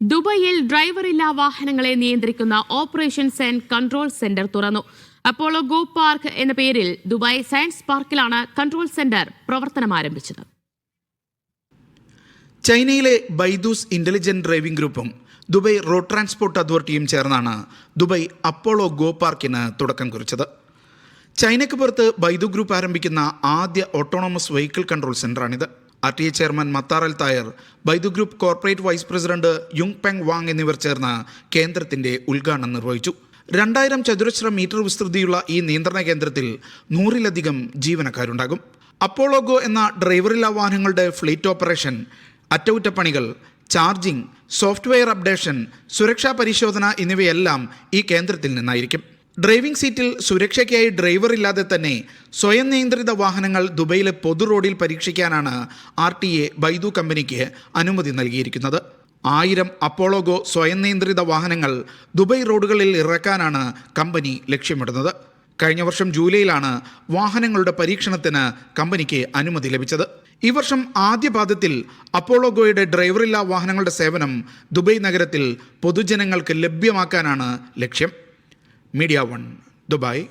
ദുബായിൽ ഡ്രൈവറില്ലാ വാഹനങ്ങളെ നിയന്ത്രിക്കുന്ന ഓപ്പറേഷൻസ് ആൻഡ് കൺട്രോൾ സെന്റർ തുറന്നു. അപ്പോളോ ഗോ പാർക്ക് എന്ന പേരിൽ ദുബായ് സയൻസ് പാർക്കിലാണ് കൺട്രോൾ സെന്റർ പ്രവർത്തനം ആരംഭിച്ചത്. ചൈനയിലെ ബൈദൂസ് ഇന്റലിജന്റ് ഡ്രൈവിംഗ് ഗ്രൂപ്പും ദുബൈ റോഡ് ട്രാൻസ്പോർട്ട് അതോറിറ്റിയും ചേർന്നാണ് ദുബൈ അപ്പോളോ ഗോ പാർക്കിന് തുടക്കം കുറിച്ചത്. ചൈനയ്ക്ക് പുറത്ത് ബൈദു ഗ്രൂപ്പ് ആരംഭിക്കുന്ന ആദ്യ autonomous vehicle control സെന്ററാണിത്. R T A chairman Mattar Al Tayer Baidu group corporate vice president Yung Peng Wang എന്നിവർ ചേർന്ന് കേന്ദ്രത്തിന്റെ ഉദ്ഘാടനം നിർവഹിച്ചു. രണ്ടായിരം ചതുരശ്ര മീറ്റർ വിസ്തൃതിയുള്ള ഈ നിയന്ത്രണ കേന്ദ്രത്തിൽ നൂറിലധികം ജീവനക്കാരുണ്ടാകും. അപ്പോളോഗോ എന്ന ഡ്രൈവറില്ലാ വാഹനങ്ങളുടെ ഫ്ലീറ്റ് ഓപ്പറേഷൻ അറ്റകുറ്റപ്പണികൾ ചാർജിംഗ് സോഫ്റ്റ്വെയർ അപ്ഡേഷൻ സുരക്ഷാ പരിശോധന എന്നിവയെല്ലാം ഈ കേന്ദ്രത്തിൽ നിന്നായിരിക്കും. ഡ്രൈവിംഗ് സീറ്റിൽ സുരക്ഷയ്ക്കായി ഡ്രൈവർ ഇല്ലാതെ തന്നെ സ്വയം നിയന്ത്രിത വാഹനങ്ങൾ ദുബൈയിലെ പൊതു റോഡിൽ പരീക്ഷിക്കാനാണ് ആർ ടി എ ബൈദു കമ്പനിക്ക് അനുമതി നൽകിയിരിക്കുന്നത്. ആയിരം അപ്പോളോഗോ സ്വയം നിയന്ത്രിത വാഹനങ്ങൾ ദുബൈ റോഡുകളിൽ ഇറക്കാനാണ് കമ്പനി ലക്ഷ്യമിടുന്നത്. കഴിഞ്ഞ വർഷം ജൂലൈയിലാണ് വാഹനങ്ങളുടെ പരീക്ഷണത്തിന് കമ്പനിക്ക് അനുമതി ലഭിച്ചത്. ഈ വർഷം ആദ്യ പാദത്തിൽ അപ്പോളോഗോയുടെ ഡ്രൈവറില്ലാ വാഹനങ്ങളുടെ സേവനം ദുബൈ നഗരത്തിൽ പൊതുജനങ്ങൾക്ക് ലഭ്യമാക്കാനാണ് ലക്ഷ്യം. Media One Dubai.